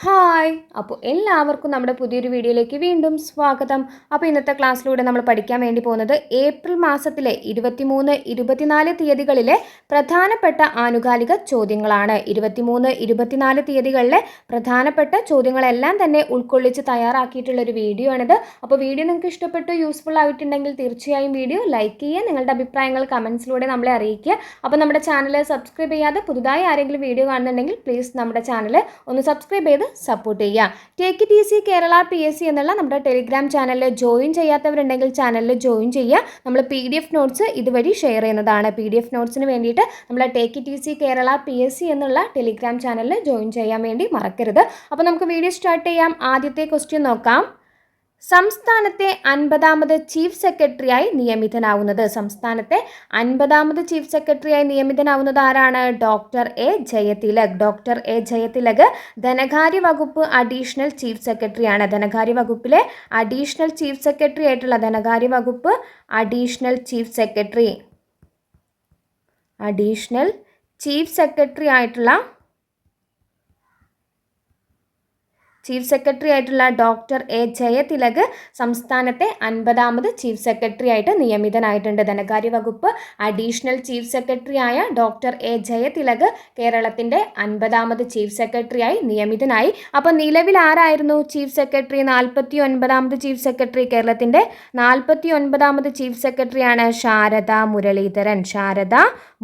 Hi അപ്പോൾ എല്ലാവർക്കും നമ്മുടെ പുതിയൊരു വീഡിയോയിലേക്ക് വീണ്ടും സ്വാഗതം. അപ്പോൾ ഇന്നത്തെ ക്ലാസ്സിലൂടെ നമ്മൾ പഠിക്കാൻ വേണ്ടി പോകുന്നത് ഏപ്രിൽ മാസത്തിലെ ഇരുപത്തിമൂന്ന് ഇരുപത്തിനാല് തീയതികളിലെ പ്രധാനപ്പെട്ട ആനുകാലിക ചോദ്യങ്ങളാണ്. ഇരുപത്തിമൂന്ന് ഇരുപത്തിനാല് തീയതികളിലെ പ്രധാനപ്പെട്ട ചോദ്യങ്ങളെല്ലാം തന്നെ ഉൾക്കൊള്ളിച്ച് തയ്യാറാക്കിയിട്ടുള്ള ഒരു വീഡിയോ ആണിത് അപ്പോൾ വീഡിയോ നിങ്ങൾക്ക് ഇഷ്ടപ്പെട്ടു യൂസ്ഫുൾ ആയിട്ടുണ്ടെങ്കിൽ തീർച്ചയായും വീഡിയോ ലൈക്ക് ചെയ്യുക നിങ്ങളുടെ അഭിപ്രായങ്ങൾ കമൻസിലൂടെ നമ്മളെ അറിയിക്കുക. അപ്പോൾ നമ്മുടെ ചാനൽ സബ്സ്ക്രൈബ് ചെയ്യാതെ പുതുതായി ആരെങ്കിലും വീഡിയോ കാണുന്നുണ്ടെങ്കിൽ പ്ലീസ് നമ്മുടെ ചാനൽ ഒന്ന് സബ്സ്ക്രൈബ് ചെയ്ത് സപ്പോർട്ട് ചെയ്യുക. Take it easy Kerala P S C എന്നുള്ള നമ്മുടെ ടെലിഗ്രാം ചാനലിൽ ജോയിൻ ചെയ്യാത്തവരുണ്ടെങ്കിൽ ചാനലിൽ ജോയിൻ ചെയ്യുക. നമ്മൾ പി ഡി എഫ് നോട്ട്സ് ഇതുവഴി ഷെയർ ചെയ്യുന്നതാണ്. പി ഡി എഫ് നോട്ട്സിന് വേണ്ടിയിട്ട് നമ്മൾ take it easy Kerala P S C എന്നുള്ള ടെലിഗ്രാം ചാനലിൽ ജോയിൻ ചെയ്യാൻ വേണ്ടി മറക്കരുത്. അപ്പോൾ നമുക്ക് വീഡിയോ സ്റ്റാർട്ട് ചെയ്യാം. ആദ്യത്തെ ക്വസ്റ്റ്യൻ നോക്കാം. സംസ്ഥാനത്തെ അൻപതാമത് ചീഫ് സെക്രട്ടറിയായി നിയമിതനാവുന്നത്. സംസ്ഥാനത്തെ അൻപതാമത് ചീഫ് സെക്രട്ടറിയായി നിയമിതനാവുന്നത് ആരാണ്? Doctor A Jayathilak. Doctor A Jayathilak ധനകാര്യ വകുപ്പ് അഡീഷണൽ ചീഫ് സെക്രട്ടറിയാണ്. ധനകാര്യ വകുപ്പിലെ അഡീഷണൽ ചീഫ് സെക്രട്ടറി ആയിട്ടുള്ള ധനകാര്യ വകുപ്പ് additional chief secretary. Additional chief secretary ആയിട്ടുള്ള ചീഫ് സെക്രട്ടറി ആയിട്ടുള്ള ഡോക്ടർ എ ജയതിലക് സംസ്ഥാനത്തെ അൻപതാമത് ചീഫ് സെക്രട്ടറി ആയിട്ട് നിയമിതനായിട്ടുണ്ട്. ധനകാര്യ വകുപ്പ് അഡീഷണൽ ചീഫ് സെക്രട്ടറി ആയ ഡോക്ടർ എ ജയതിലക് കേരളത്തിന്റെ അൻപതാമത് ചീഫ് സെക്രട്ടറിയായി നിയമിതനായി. അപ്പോൾ നിലവിൽ ആരായിരുന്നു ചീഫ് സെക്രട്ടറി? നാൽപ്പത്തി ഒൻപതാമത് ചീഫ് സെക്രട്ടറി കേരളത്തിന്റെ നാൽപ്പത്തി ഒൻപതാമത് ചീഫ് സെക്രട്ടറിയാണ് ശാരദ മുരളീധരൻ. ശാരദ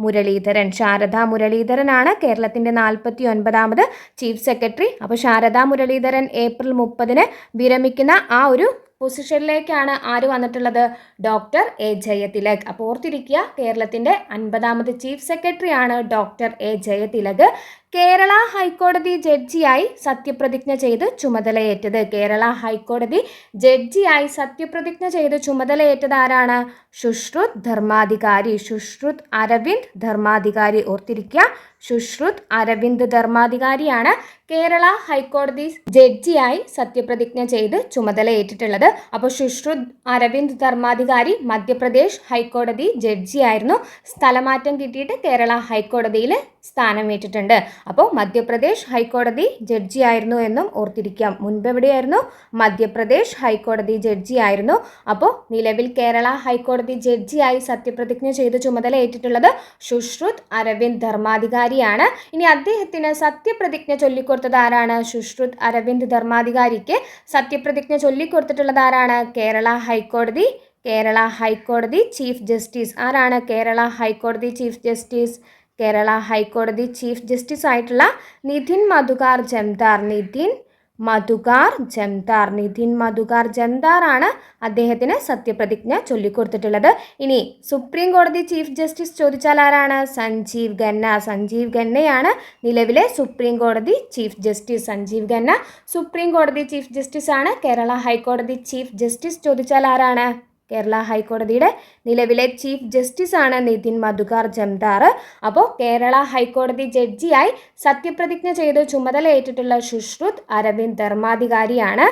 മുരളീധരൻ. ശാരദ മുരളീധരനാണ് കേരളത്തിന്റെ നാൽപ്പത്തി ഒൻപതാമത് ചീഫ് സെക്രട്ടറി. അപ്പോൾ ശാരദ മുരളീധരൻ ഏപ്രിൽ മുപ്പതിന് വിരമിക്കുന്ന ആ ഒരു പൊസിഷനിലേക്കാണ് ആര് വന്നിട്ടുള്ളത്? Doctor A Jayathilak. അപ്പോൾ ഓർത്തിരിക്കുക കേരളത്തിന്റെ അൻപതാമത് ചീഫ് സെക്രട്ടറിയാണ് ഡോക്ടർ എ ജയതിലക്. കേരള ഹൈക്കോടതി ജഡ്ജിയായി സത്യപ്രതിജ്ഞ ചെയ്ത് ചുമതലയേറ്റത്. കേരള ഹൈക്കോടതി ജഡ്ജിയായി സത്യപ്രതിജ്ഞ ചെയ്ത് ചുമതലയേറ്റത് ആരാണ്? ശുശ്രുത് ധർമാധികാരി. ശുശ്രുത് അരവിന്ദ് ധർമാധികാരി. ഓർത്തിരിക്കുക ശുശ്രുത് അരവിന്ദ് ധർമാധികാരിയാണ് കേരള ഹൈക്കോടതി ജഡ്ജിയായി സത്യപ്രതിജ്ഞ ചെയ്ത് ചുമതലയേറ്റിട്ടുള്ളത്. അപ്പോൾ ശുശ്രുത് അരവിന്ദ് ധർമാധികാരി മധ്യപ്രദേശ് ഹൈക്കോടതി ജഡ്ജിയായിരുന്നു. സ്ഥലമാറ്റം കിട്ടിയിട്ട് കേരള ഹൈക്കോടതിയിൽ സ്ഥാനമേറ്റിട്ടുണ്ട് അപ്പോൾ മധ്യപ്രദേശ് ഹൈക്കോടതി ജഡ്ജിയായിരുന്നു എന്നും ഓർത്തിരിക്കാം. മുൻപ് എവിടെയായിരുന്നു മധ്യപ്രദേശ് ഹൈക്കോടതി ജഡ്ജിയായിരുന്നു അപ്പോൾ നിലവിൽ കേരള ഹൈക്കോടതി ജഡ്ജിയായി സത്യപ്രതിജ്ഞ ചെയ്ത് ചുമതലയേറ്റിട്ടുള്ളത് ശുശ്രുത് അരവിന്ദ് ധർമാധികാരിയാണ്. ഇനി അദ്ദേഹത്തിന് സത്യപ്രതിജ്ഞ ചൊല്ലിക്കൊടുത്തത് ആരാണ്? ശുശ്രുത് അരവിന്ദ് ധർമാധികാരിക്ക് സത്യപ്രതിജ്ഞ ചൊല്ലിക്കൊടുത്തിട്ടുള്ളത് ആരാണ്? കേരള ഹൈക്കോടതി കേരള ഹൈക്കോടതി ചീഫ് ജസ്റ്റിസ്. ആരാണ് കേരള ഹൈക്കോടതി ചീഫ് ജസ്റ്റിസ്? കേരള ഹൈക്കോടതി ചീഫ് ജസ്റ്റിസ് ആയിട്ടുള്ള നിതിൻ മധുകാർ ജംദാർ നിതിൻ മധുകാർ ജംദാർ നിതിൻ മധുകാർ ജംദാർ ആണ് അദ്ദേഹത്തിന് സത്യപ്രതിജ്ഞ ചൊല്ലിക്കൊടുത്തിട്ടുള്ളത്. ഇനി സുപ്രീം കോടതി ചീഫ് ജസ്റ്റിസ് ചോദിച്ചാൽ ആരാണ്? സഞ്ജീവ് ഖന്ന. സഞ്ജീവ് ഖന്നയാണ് നിലവിലെ സുപ്രീം കോടതി chief justice. Sanjiv Khanna supreme കോടതി ചീഫ് ജസ്റ്റിസ് ആണ് കേരള ഹൈക്കോടതി ചീഫ് ജസ്റ്റിസ് ചോദിച്ചാൽ ആരാണ്? കേരള ഹൈക്കോടതിയുടെ നിലവിലെ ചീഫ് ജസ്റ്റിസ് ആണ് നിതിൻ മധുകാർ ജംദാർ. അപ്പോൾ കേരള ഹൈക്കോടതി ജഡ്ജിയായി സത്യപ്രതിജ്ഞ ചെയ്ത് ചുമതലയേറ്റിട്ടുള്ള സുശ്രുത് അരവിന്ദ് ധർമാധികാരിയാണ്.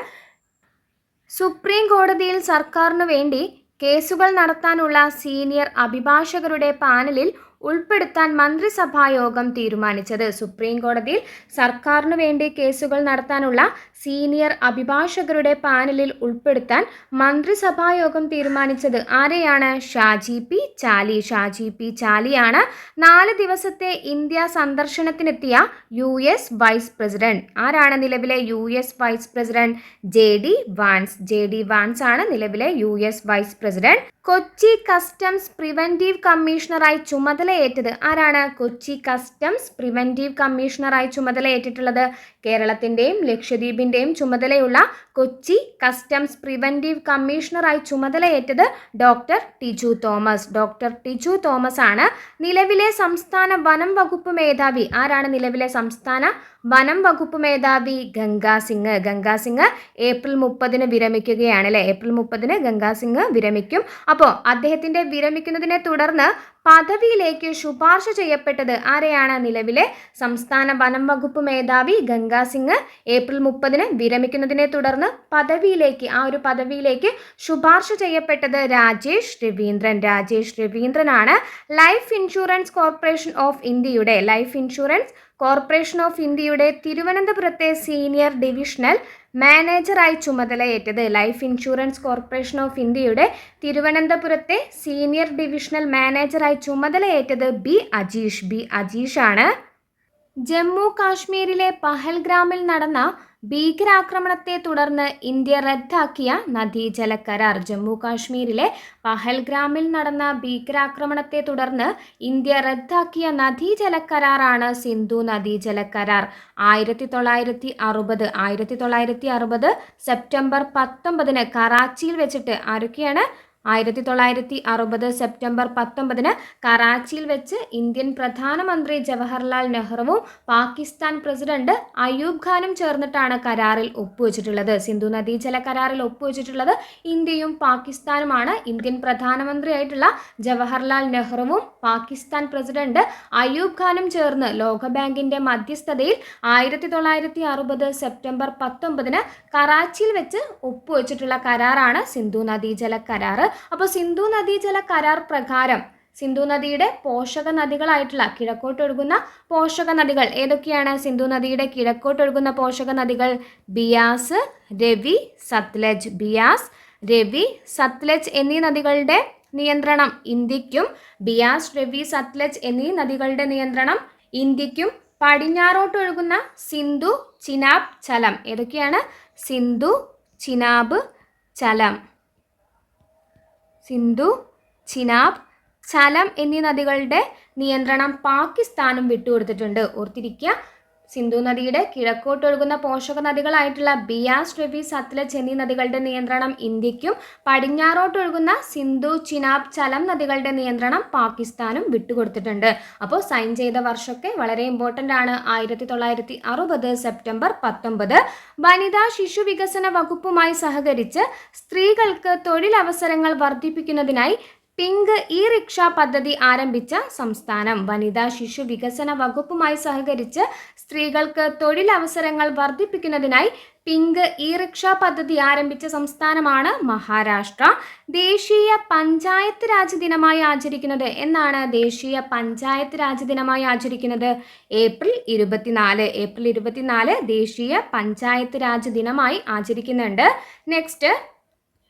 സുപ്രീം കോടതിയിൽ സർക്കാരിനു വേണ്ടി കേസുകൾ നടത്താനുള്ള സീനിയർ അഭിഭാഷകരുടെ പാനലിൽ ഉൾപ്പെടുത്താൻ മന്ത്രിസഭാ യോഗം തീരുമാനിച്ചത്. സുപ്രീം കോടതിയിൽ സർക്കാരിനു വേണ്ടി കേസുകൾ നടത്താനുള്ള സീനിയർ അഭിഭാഷകരുടെ പാനലിൽ ഉൾപ്പെടുത്താൻ മന്ത്രിസഭായോഗം തീരുമാനിച്ചത് ആരെയാണ്? ഷാജി പി ചാലി. ഷാജി പി ചാലിയാണ് നാല് ദിവസത്തെ ഇന്ത്യ സന്ദർശനത്തിനെത്തിയ യു എസ് വൈസ് പ്രസിഡന്റ്. ആരാണ് നിലവിലെ U S vice president? J D Vance. J D Vance ആണ് നിലവിലെ U S vice president. Kochi customs preventive കമ്മീഷണറായി ചുമതലയേറ്റത് ആരാണ്? കൊച്ചി കസ്റ്റംസ് പ്രിവെന്റീവ് കമ്മീഷണറായി ചുമതലയേറ്റിട്ടുള്ളത് കേരളത്തിന്റെയും ലക്ഷദ്വീപിന്റെയും ചുമതലയുള്ള കൊച്ചി കസ്റ്റംസ് പ്രിവെന്റീവ് കമ്മീഷണറായി ചുമതലയേറ്റത് doctor Tiju Thomas. Doctor Tiju Thomas ആണ്. നിലവിലെ സംസ്ഥാന വനം വകുപ്പ് മേധാവി. ആരാണ് നിലവിലെ സംസ്ഥാന വനം വകുപ്പ് മേധാവി? ഗംഗാ സിംഗ്. ഗംഗാ സിംഗ് ഏപ്രിൽ മുപ്പതിന് വിരമിക്കുകയാണ് അല്ലേ? ഏപ്രിൽ മുപ്പതിന് ഗംഗാ സിംഗ് വിരമിക്കും. അപ്പോൾ അദ്ദേഹത്തിന്റെ വിരമിക്കുന്നതിനെ തുടർന്ന് പദവിയിലേക്ക് ശുപാർശ ചെയ്യപ്പെട്ടത് ആരെയാണ്? നിലവിലെ സംസ്ഥാന വനം വകുപ്പ് മേധാവി ഗംഗാ സിംഗ്. ഏപ്രിൽ മുപ്പതിന് വിരമിക്കുന്നതിനെ തുടർന്ന് പദവിയിലേക്ക് ആ ഒരു പദവിയിലേക്ക് ശുപാർശ ചെയ്യപ്പെട്ടത് രാജേഷ് രവീന്ദ്രൻ. രാജേഷ് രവീന്ദ്രനാണ്. ലൈഫ് ഇൻഷുറൻസ് കോർപ്പറേഷൻ ഓഫ് ഇന്ത്യയുടെ ലൈഫ് ഇൻഷുറൻസ് കോർപ്പറേഷൻ ഓഫ് ഇന്ത്യയുടെ തിരുവനന്തപുരത്തെ സീനിയർ ഡിവിഷണൽ മാനേജറായി ചുമതലയേറ്റത് ലൈഫ് ഇൻഷുറൻസ് കോർപ്പറേഷൻ ഓഫ് ഇന്ത്യയുടെ തിരുവനന്തപുരത്തെ സീനിയർ ഡിവിഷണൽ മാനേജറായി ചുമതലയേറ്റത് ബി അജീഷ്. ബി അജീഷാണ്. ജമ്മു കാശ്മീരിലെ പഹൽഗ്രാമിൽ നടന്ന ഭീകരാക്രമണത്തെ തുടർന്ന് ഇന്ത്യ റദ്ദാക്കിയ നദീജല കരാർ ജമ്മു കാശ്മീരിലെ പഹൽഗ്രാമിൽ നടന്ന ഭീകരാക്രമണത്തെ തുടർന്ന് ഇന്ത്യ റദ്ദാക്കിയ നദീജല കരാറാണ് സിന്ധു നദീജല കരാർ ആയിരത്തി തൊള്ളായിരത്തി അറുപത് ആയിരത്തി തൊള്ളായിരത്തി അറുപത് സെപ്റ്റംബർ പത്തൊമ്പതിന് കറാച്ചിയിൽ വെച്ചിട്ട് ആരൊക്കെയാണ് ആയിരത്തി തൊള്ളായിരത്തി അറുപത് സെപ്റ്റംബർ പത്തൊമ്പതിന് കറാച്ചിയിൽ വെച്ച് ഇന്ത്യൻ പ്രധാനമന്ത്രി ജവഹർലാൽ നെഹ്റുവും പാകിസ്ഥാൻ പ്രസിഡന്റ് അയൂബ് ഖാനും ചേർന്നിട്ടാണ് കരാറിൽ ഒപ്പുവെച്ചിട്ടുള്ളത്. സിന്ധു നദീജല കരാറിൽ ഒപ്പുവെച്ചിട്ടുള്ളത് ഇന്ത്യയും പാകിസ്ഥാനുമാണ്. ഇന്ത്യൻ പ്രധാനമന്ത്രിയായിട്ടുള്ള ജവഹർലാൽ നെഹ്റുവും പാകിസ്ഥാൻ പ്രസിഡന്റ് അയൂബ് ഖാനും ചേർന്ന് ലോകബാങ്കിന്റെ മധ്യസ്ഥതയിൽ ആയിരത്തി തൊള്ളായിരത്തി അറുപത് സെപ്റ്റംബർ പത്തൊമ്പതിന് കറാച്ചിയിൽ വെച്ച് ഒപ്പുവെച്ചിട്ടുള്ള കരാറാണ് സിന്ധു നദീജല കരാർ അപ്പോൾ സിന്ധു നദീജല കരാർ പ്രകാരം സിന്ധു നദിയുടെ പോഷക നദികളായിട്ടുള്ള കിഴക്കോട്ടൊഴുകുന്ന പോഷക നദികൾ ഏതൊക്കെയാണ്? സിന്ധു നദിയുടെ കിഴക്കോട്ടൊഴുകുന്ന പോഷക നദികൾ ബിയാസ് രവി സത്ലജ്. ബിയാസ് രവി സത്ലജ് എന്നീ നദികളുടെ നിയന്ത്രണം ഇന്ത്യക്കും ബിയാസ് രവി സത്ലജ് എന്നീ നദികളുടെ നിയന്ത്രണം ഇന്ത്യക്കും. പടിഞ്ഞാറോട്ടൊഴുകുന്ന സിന്ധു ചിനാബ് ചലം. ഏതൊക്കെയാണ്? സിന്ധു ചിനാബ് ചലം. സിന്ധു ചിനാബ് ചലം എന്നീ നദികളുടെ നിയന്ത്രണം പാകിസ്ഥാനും വിട്ടുകൊടുത്തിട്ടുണ്ട്. ഓർത്തിരിക്കുക സിന്ധു നദിയുടെ കിഴക്കോട്ടൊഴുകുന്ന പോഷക നദികളായിട്ടുള്ള ബിയാസ് രവി സത്ലജ് എന്നീ നദികളുടെ നിയന്ത്രണം ഇന്ത്യക്കും പടിഞ്ഞാറോട്ടൊഴുകുന്ന സിന്ധു ചിനാബ് ചലം നദികളുടെ നിയന്ത്രണം പാകിസ്ഥാനും വിട്ടുകൊടുത്തിട്ടുണ്ട്. അപ്പോൾ സൈൻ ചെയ്ത വർഷമൊക്കെ വളരെ ഇമ്പോർട്ടന്റ് ആണ്. ആയിരത്തി തൊള്ളായിരത്തി അറുപത് സെപ്റ്റംബർ പത്തൊമ്പത്. വനിതാ ശിശു വികസന വകുപ്പുമായി സഹകരിച്ച് സ്ത്രീകൾക്ക് തൊഴിലവസരങ്ങൾ വർദ്ധിപ്പിക്കുന്നതിനായി പിങ്ക് ഇ റിക്ഷ പദ്ധതി ആരംഭിച്ച സംസ്ഥാനം. വനിതാ ശിശു വികസന വകുപ്പുമായി സഹകരിച്ച് സ്ത്രീകൾക്ക് തൊഴിലവസരങ്ങൾ വർദ്ധിപ്പിക്കുന്നതിനായി പിങ്ക് ഇ റിക്ഷ പദ്ധതി ആരംഭിച്ച സംസ്ഥാനമാണ് മഹാരാഷ്ട്ര. ദേശീയ പഞ്ചായത്ത് രാജ് ദിനമായി ആചരിക്കുന്നത് എന്നാണ് ദേശീയ പഞ്ചായത്ത് രാജ് ദിനമായി ആചരിക്കുന്നത്. ഏപ്രിൽ ഇരുപത്തിനാല് ഏപ്രിൽ ഇരുപത്തിനാല് ദേശീയ പഞ്ചായത്ത് രാജ് ദിനമായി ആചരിക്കുന്നുണ്ട്. നെക്സ്റ്റ്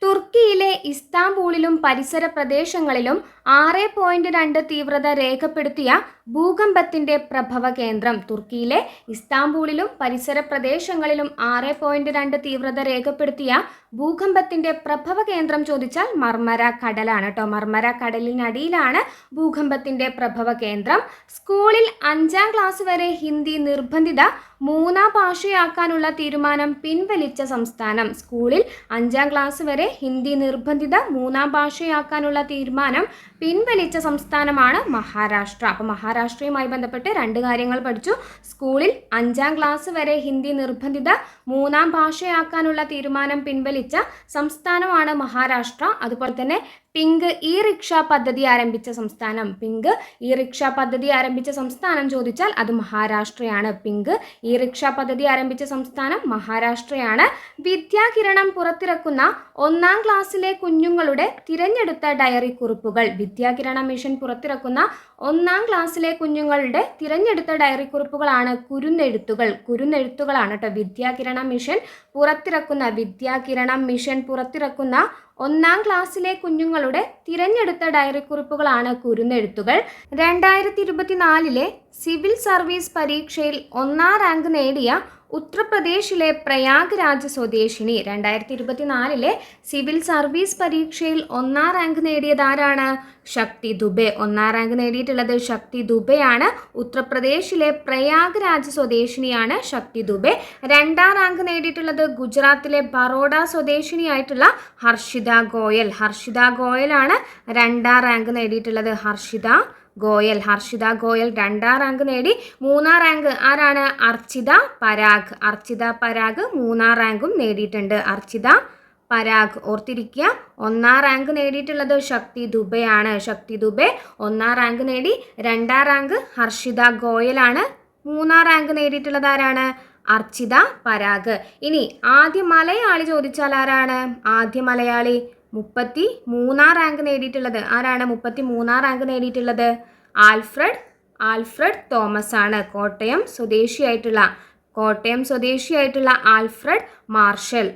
തുർക്കിയിലെ ഇസ്താംബൂളിലും പരിസര പ്രദേശങ്ങളിലും ആറ് പോയിന്റ് രണ്ട് തീവ്രത രേഖപ്പെടുത്തിയ ഭൂകമ്പത്തിന്റെ പ്രഭവ കേന്ദ്രം. തുർക്കിയിലെ ഇസ്താംബൂളിലും പരിസര പ്രദേശങ്ങളിലും ആറ് പോയിന്റ് രണ്ട് തീവ്രത രേഖപ്പെടുത്തിയ ഭൂകമ്പത്തിന്റെ പ്രഭവ കേന്ദ്രം ചോദിച്ചാൽ മർമര കടലാണ് കേട്ടോ മർമര കടലിനടിയിലാണ് ഭൂകമ്പത്തിന്റെ പ്രഭവ കേന്ദ്രം. സ്കൂളിൽ അഞ്ചാം ക്ലാസ് വരെ ഹിന്ദി നിർബന്ധിത മൂന്നാം ഭാഷയാക്കാനുള്ള തീരുമാനം പിൻവലിച്ച സംസ്ഥാനം. സ്കൂളിൽ അഞ്ചാം ക്ലാസ് വരെ ഹിന്ദി നിർബന്ധിത മൂന്നാം ഭാഷയാക്കാനുള്ള തീരുമാനം പിൻവലിച്ച സംസ്ഥാനമാണ് മഹാരാഷ്ട്ര. അപ്പോൾ മഹാരാഷ്ട്രയുമായി ബന്ധപ്പെട്ട് രണ്ട് കാര്യങ്ങൾ പഠിച്ചു. സ്കൂളിൽ അഞ്ചാം ക്ലാസ് വരെ ഹിന്ദി നിർബന്ധിത മൂന്നാം ഭാഷയാക്കാനുള്ള തീരുമാനം പിൻവലിച്ച സംസ്ഥാനമാണ് മഹാരാഷ്ട്ര. അതുപോലെ തന്നെ പിങ്ക് ഇ റിക്ഷ പദ്ധതി ആരംഭിച്ച സംസ്ഥാനം. പിങ്ക് ഇ റിക്ഷ പദ്ധതി ആരംഭിച്ച സംസ്ഥാനം ചോദിച്ചാൽ അത് മഹാരാഷ്ട്രയാണ്. പിങ്ക് ഇ റിക്ഷ പദ്ധതി ആരംഭിച്ച സംസ്ഥാനം മഹാരാഷ്ട്രയാണ്. വിദ്യാകിരണം പുറത്തിറക്കുന്ന ഒന്നാം ക്ലാസ്സിലെ കുഞ്ഞുങ്ങളുടെ തിരഞ്ഞെടുത്ത ഡയറി കുറിപ്പുകൾ. വിദ്യാകിരണ മിഷൻ പുറത്തിറക്കുന്ന ഒന്നാം ക്ലാസ്സിലെ കുഞ്ഞുങ്ങളുടെ തിരഞ്ഞെടുത്ത ഡയറി കുറിപ്പുകളാണ് കുരുന്നെഴുത്തുകൾ. കുരുന്നെഴുത്തുകളാണ് കേട്ടോ. വിദ്യാകിരണ മിഷൻ പുറത്തിറക്കുന്ന വിദ്യാകിരണം മിഷൻ പുറത്തിറക്കുന്ന ഒന്നാം ക്ലാസ്സിലെ കുഞ്ഞുങ്ങളുടെ തിരഞ്ഞെടുത്ത ഡയറി കുറിപ്പുകളാണ് കുരുന്നെഴുത്തുകൾ. രണ്ടായിരത്തി ഇരുപത്തിനാലിലെ സിവിൽ സർവീസ് പരീക്ഷയിൽ ഒന്നാം റാങ്ക് നേടിയ ഉത്തർപ്രദേശിലെ പ്രയാഗ് പ്രയാഗ്രാജ് സ്വദേശിനി രണ്ടായിരത്തി ഇരുപത്തിനാലിലെ സിവിൽ സർവീസ് പരീക്ഷയിൽ ഒന്നാം റാങ്ക് നേടിയത് ആരാണ്? ശക്തി ദുബെ. ഒന്നാം റാങ്ക് നേടിയിട്ടുള്ളത് ശക്തി ദുബെയാണ്. ഉത്തർപ്രദേശിലെ പ്രയാഗ് പ്രയാഗ്രാജ് സ്വദേശിനിയാണ് ശക്തി ദുബെ. രണ്ടാം റാങ്ക് നേടിയിട്ടുള്ളത് ഗുജറാത്തിലെ ബറോഡ സ്വദേശിനിയായിട്ടുള്ള ഹർഷിത ഗോയൽ. ഹർഷിത ഗോയലാണ് രണ്ടാം റാങ്ക് നേടിയിട്ടുള്ളത്. ഹർഷിത ഗോയൽ ഹർഷിത ഗോയൽ രണ്ടാം റാങ്ക് നേടി. മൂന്നാം റാങ്ക് ആരാണ്? അർച്ചിത പരാഗ്. അർച്ചിത പരാഗ് മൂന്നാം റാങ്കും നേടിയിട്ടുണ്ട്. അർച്ചിത പരാഗ് ഓർത്തിരിക്കുക. ഒന്നാം റാങ്ക് നേടിയിട്ടുള്ളത് ശക്തി ദുബെയാണ്. ശക്തി ദുബെ ഒന്നാം റാങ്ക് നേടി. രണ്ടാം റാങ്ക് ഹർഷിത ഗോയലാണ്. മൂന്നാം റാങ്ക് നേടിയിട്ടുള്ളത് ആരാണ്? അർച്ചിത പരാഗ്. ഇനി ആദ്യ മലയാളി ചോദിച്ചാൽ ആരാണ്? ആദ്യ മലയാളി മുപ്പത്തി മൂന്നാം റാങ്ക് നേടിയിട്ടുള്ളത്. ആരാണ് മുപ്പത്തി മൂന്നാം റാങ്ക് നേടിയിട്ടുള്ളത്? ആൽഫ്രഡ് ആൽഫ്രഡ് തോമസ് ആണ് കോട്ടയം സ്വദേശിയായിട്ടുള്ള കോട്ടയം സ്വദേശിയായിട്ടുള്ള ആൽഫ്രഡ് മാർഷൽ.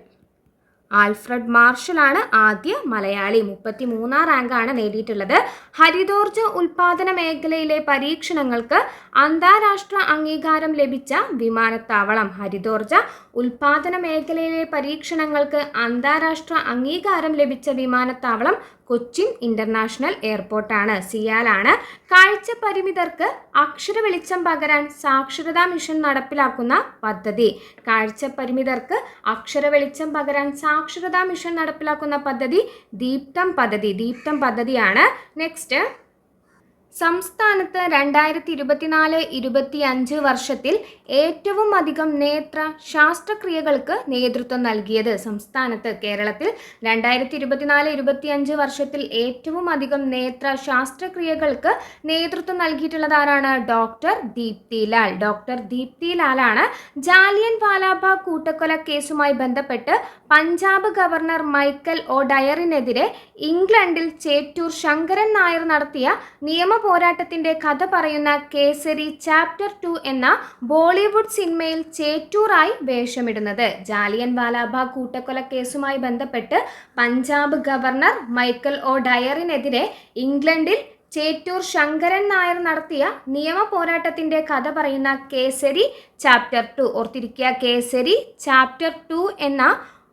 ആൽഫ്രഡ് മാർഷലാണ് ആദ്യ മലയാളി. മുപ്പത്തി മൂന്നാം റാങ്കാണ് നേടിയിട്ടുള്ളത്. ഹരിതോർജ ഉൽപാദന മേഖലയിലെ പരീക്ഷണങ്ങൾക്ക് അന്താരാഷ്ട്ര അംഗീകാരം ലഭിച്ച വിമാനത്താവളം. ഹരിതോർജ ഉൽപാദന മേഖലയിലെ പരീക്ഷണങ്ങൾക്ക് അന്താരാഷ്ട്ര അംഗീകാരം ലഭിച്ച വിമാനത്താവളം കൊച്ചിൻ ഇന്റർനാഷണൽ എയർപോർട്ടാണ്. സിയാലാണ് കാഴ്ച പരിമിതർക്ക് അക്ഷര വെളിച്ചം പകരാൻ സാക്ഷരതാ മിഷൻ നടപ്പിലാക്കുന്ന പദ്ധതി. കാഴ്ച പരിമിതർക്ക് അക്ഷര വെളിച്ചം പകരാൻ സാക്ഷരതാ മിഷൻ നടപ്പിലാക്കുന്ന പദ്ധതി ദീപ്തം പദ്ധതി. ദീപ്തം പദ്ധതിയാണ് നെക്സ്റ്റ്. സംസ്ഥാനത്ത് രണ്ടായിരത്തി ഇരുപത്തിനാല് ഇരുപത്തി അഞ്ച് വർഷത്തിൽ ഏറ്റവും അധികം നേത്ര ശാസ്ത്രക്രിയകൾക്ക് നേതൃത്വം നൽകിയത് സംസ്ഥാനത്ത്. കേരളത്തിൽ രണ്ടായിരത്തി ഇരുപത്തിനാല് ഇരുപത്തി അഞ്ച് വർഷത്തിൽ ഏറ്റവും അധികം നേത്ര ശാസ്ത്രക്രിയകൾക്ക് നേതൃത്വം നൽകിയിട്ടുള്ളത് ആരാണ് ഡോക്ടർ ദീപ്തി ലാൽ ഡോക്ടർ ദീപ്തി ലാലാണ് ജാലിയൻ വാലാബാഗ് കൂട്ടക്കൊല കേസുമായി ബന്ധപ്പെട്ട് പഞ്ചാബ് ഗവർണർ മൈക്കൽ ഒ ഡയറിനെതിരെ ഇംഗ്ലണ്ടിൽ ചേറ്റൂർ ശങ്കരൻ നായർ നടത്തിയ നിയമ പോരാട്ടത്തിന്റെ കഥ പറയുന്ന കേസരി ചാപ്റ്റർ ടു എന്ന ബോളിവുഡ് സിനിമയിൽ ചേറ്റൂറായി വേഷമിടുന്നത്. ജാലിയൻ വാലാബാഗ് കൂട്ടക്കൊല കേസുമായി ബന്ധപ്പെട്ട് പഞ്ചാബ് ഗവർണർ മൈക്കൽ ഒ ഡയറിനെതിരെ ഇംഗ്ലണ്ടിൽ ചേറ്റൂർ ശങ്കരൻ നായർ നടത്തിയ നിയമ പോരാട്ടത്തിന്റെ കഥ പറയുന്ന കേസരി ചാപ്റ്റർ ടു. ഓർത്തിരിക്കുക കേസരി ചാപ്റ്റർ ടു എന്ന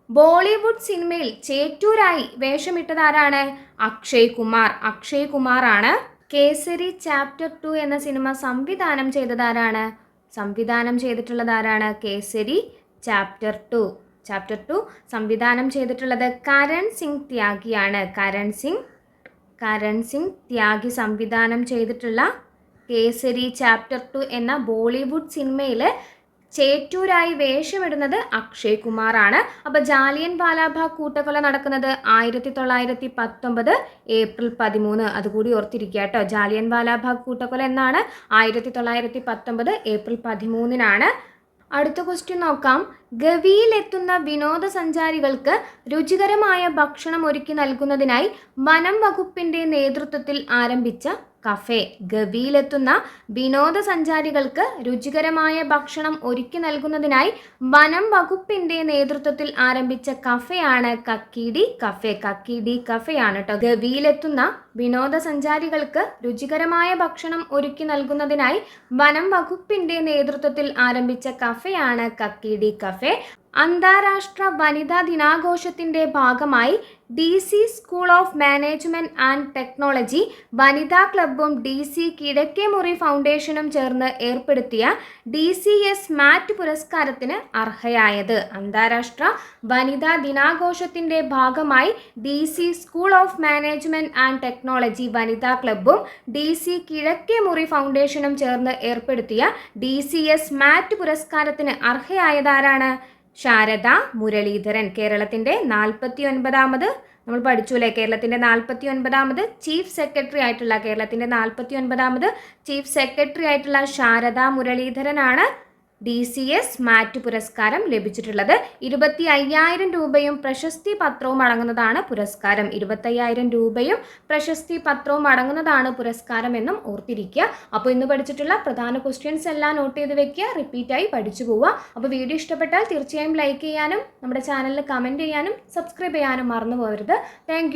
ബോളിവുഡ് സിനിമയിൽ ചേറ്റൂരായി വേഷമിട്ടതാരാണ്? അക്ഷയ് കുമാർ. അക്ഷയ് കുമാറാണ് കേസരി ചാപ്റ്റർ ടു എന്ന സിനിമ സംവിധാനം ചെയ്തതാരാണ്? സംവിധാനം ചെയ്തിട്ടുള്ളത് ആരാണ് Kesari chapter two? Chapter two സംവിധാനം ചെയ്തിട്ടുള്ളത് കരൺ സിംഗ് ത്യാഗിയാണ്. കരൺ സിംഗ് കരൺ സിംഗ് ത്യാഗി സംവിധാനം ചെയ്തിട്ടുള്ള കേസരി ചാപ്റ്റർ ടു എന്ന ബോളിവുഡ് സിനിമയിൽ ചേറ്റൂരായി വേഷമിടുന്നത് അക്ഷയ് കുമാറാണ് അപ്പോൾ ജാലിയൻ വാലാബാഗ് കൂട്ടക്കൊല നടക്കുന്നത് ആയിരത്തി തൊള്ളായിരത്തി പത്തൊമ്പത് ഏപ്രിൽ പതിമൂന്ന്. അതുകൂടി ഓർത്തിരിക്കുക കേട്ടോ. ജാലിയൻ വാലാബാഗ് കൂട്ടക്കൊല എന്നാണ് ആയിരത്തി തൊള്ളായിരത്തി പത്തൊമ്പത് ഏപ്രിൽ പതിമൂന്നിനാണ്. അടുത്ത ക്വസ്റ്റ്യൻ നോക്കാം. ഗവിയിലെത്തുന്ന വിനോദസഞ്ചാരികൾക്ക് രുചികരമായ ഭക്ഷണം ഒരുക്കി നൽകുന്നതിനായി വനം വകുപ്പിന്റെ നേതൃത്വത്തിൽ ആരംഭിച്ച കഫേ. ഗവിയിലെത്തുന്ന വിനോദസഞ്ചാരികൾക്ക് രുചികരമായ ഭക്ഷണം ഒരുക്കി നൽകുന്നതിനായി വനം വകുപ്പിന്റെ നേതൃത്വത്തിൽ ആരംഭിച്ച കഫയാണ് കക്കിഡി കഫേ. കക്കിഡി കഫയാണ് കേട്ടോ ഗവിയിലെത്തുന്ന വിനോദസഞ്ചാരികൾക്ക് രുചികരമായ ഭക്ഷണം ഒരുക്കി നൽകുന്നതിനായി വനം വകുപ്പിന്റെ നേതൃത്വത്തിൽ ആരംഭിച്ച കഫയാണ് കക്കിഡി കഫേ. അന്താരാഷ്ട്ര വനിതാ ദിനാഘോഷത്തിന്റെ ഭാഗമായി D C school of management and technology വനിതാ ക്ലബ്ബും ഡി സി കിഴക്കേമുറി ഫൗണ്ടേഷനും ചേർന്ന് ഏർപ്പെടുത്തിയ ഡി സി എസ് മാറ്റ് പുരസ്കാരത്തിന് അർഹയായത്. അന്താരാഷ്ട്ര വനിതാ ദിനാഘോഷത്തിന്റെ ഭാഗമായി D C school of management and technology വനിതാ ക്ലബ്ബും ഡി സി കിഴക്കേമുറി ഫൗണ്ടേഷനും ചേർന്ന് ഏർപ്പെടുത്തിയ ഡി സി എസ് മാറ്റ് പുരസ്കാരത്തിന് അർഹയായതാരാണ് ശാരദ മുരളീധരൻ കേരളത്തിന്റെ നാൽപ്പത്തി ഒൻപതാമത് നമ്മൾ പഠിച്ചു അല്ലേ? കേരളത്തിന്റെ നാൽപ്പത്തി ഒൻപതാമത് ചീഫ് സെക്രട്ടറി ആയിട്ടുള്ള കേരളത്തിന്റെ നാൽപ്പത്തി ഒൻപതാമത് ചീഫ് സെക്രട്ടറി ആയിട്ടുള്ള ശാരദ മുരളീധരനാണ് ഡി സി എസ് മാറ്റ് പുരസ്കാരം ലഭിച്ചിട്ടുള്ളത്. ഇരുപത്തി അയ്യായിരം രൂപയും പ്രശസ്തി പത്രവും അടങ്ങുന്നതാണ് പുരസ്കാരം. ഇരുപത്തയ്യായിരം രൂപയും പ്രശസ്തി പത്രവും അടങ്ങുന്നതാണ് പുരസ്കാരം എന്നും ഓർത്തിരിക്കുക. അപ്പോൾ ഇന്ന് പഠിച്ചിട്ടുള്ള പ്രധാന ക്വസ്റ്റ്യൻസ് എല്ലാം നോട്ട് ചെയ്ത് വെക്കുക. റിപ്പീറ്റായി പഠിച്ചു പോവുക. അപ്പോൾ വീഡിയോ ഇഷ്ടപ്പെട്ടാൽ തീർച്ചയായും ലൈക്ക് ചെയ്യാനും നമ്മുടെ ചാനലിൽ കമന്റ് ചെയ്യാനും സബ്സ്ക്രൈബ് ചെയ്യാനും മറന്നു പോകരുത്. താങ്ക്